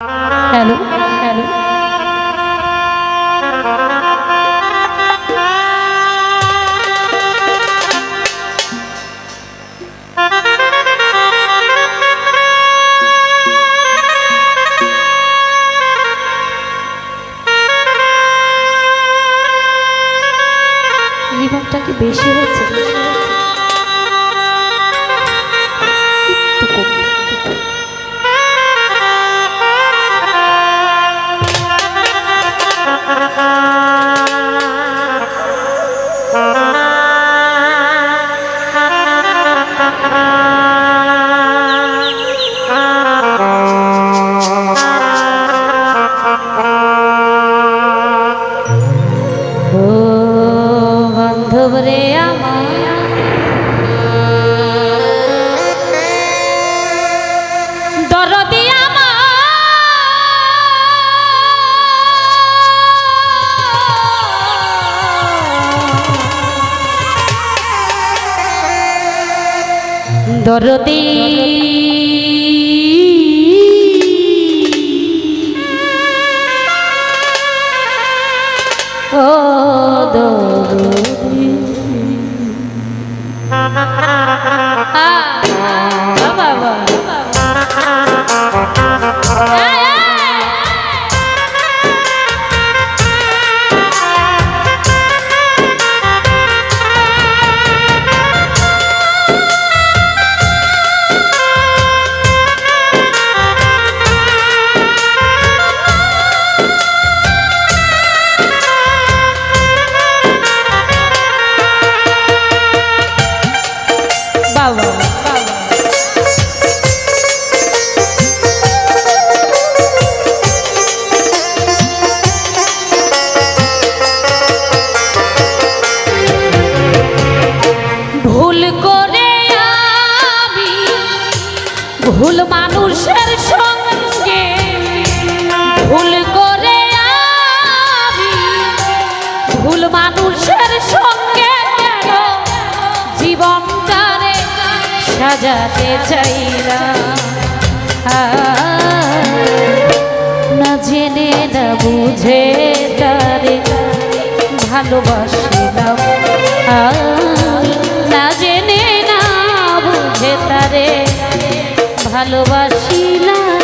Hello hello রিভাবটা কি বেশি হচ্ছে? দরদি ও দরদি সাজাতে চাইলাম। না জেনে না বুঝে তারে ভালোবাসিলাম। না জেনে না বুঝে তারে ভালোবাসিলাম।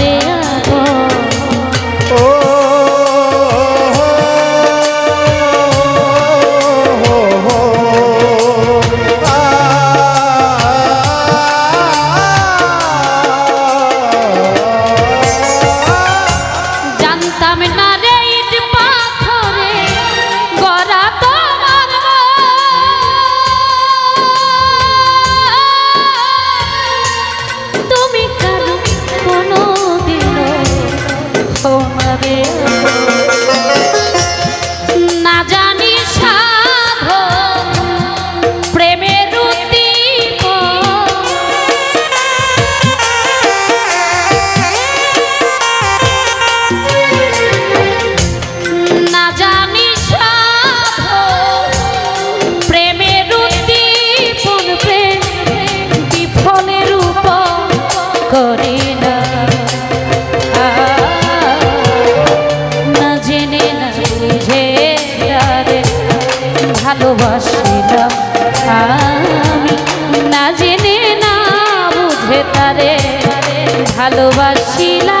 রে ভালোবাসিলা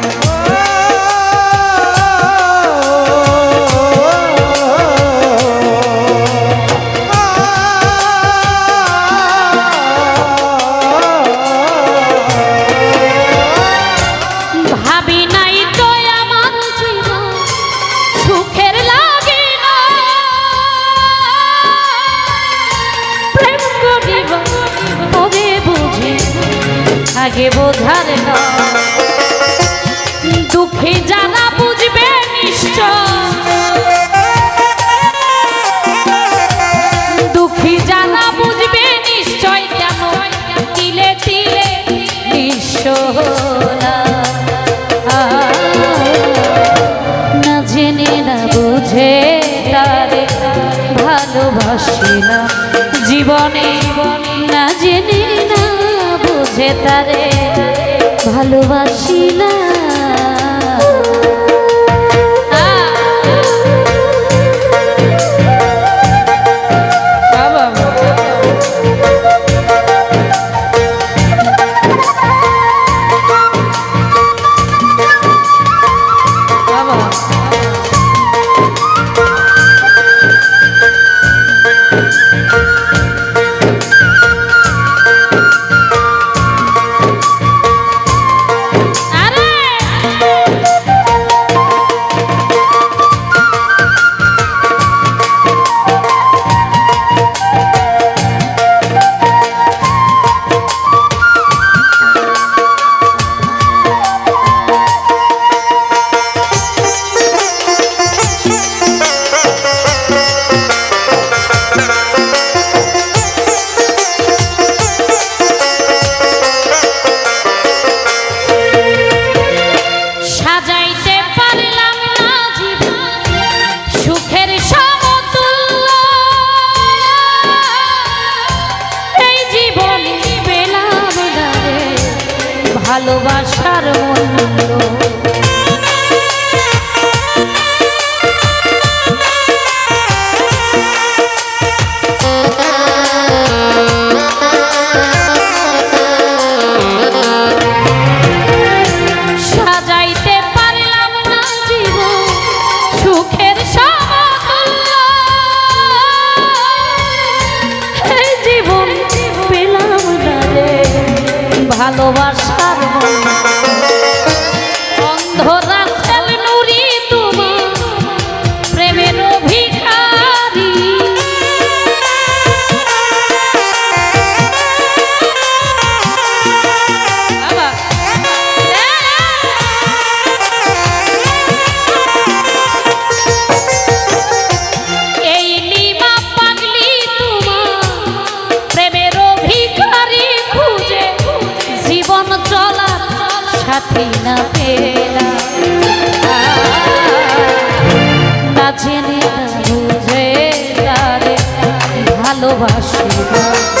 ভালোবাসিলা поважно. ভালোবাসি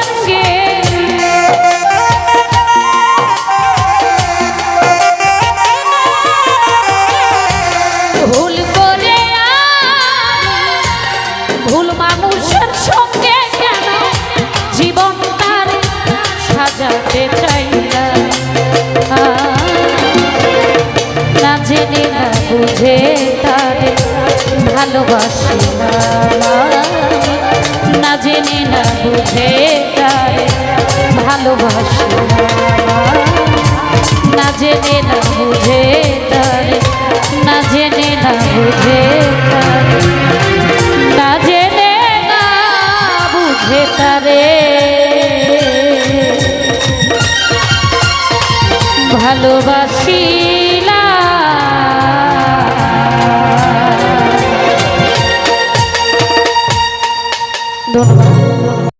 ভালোবাসি না জেনে না বুঝে তারে ভালোবাসি না জেনে না বুঝে তারে না জেনে না বুঝে তারে না জেনে না বুঝে তারে। ভালোবাসি ধন্যবাদ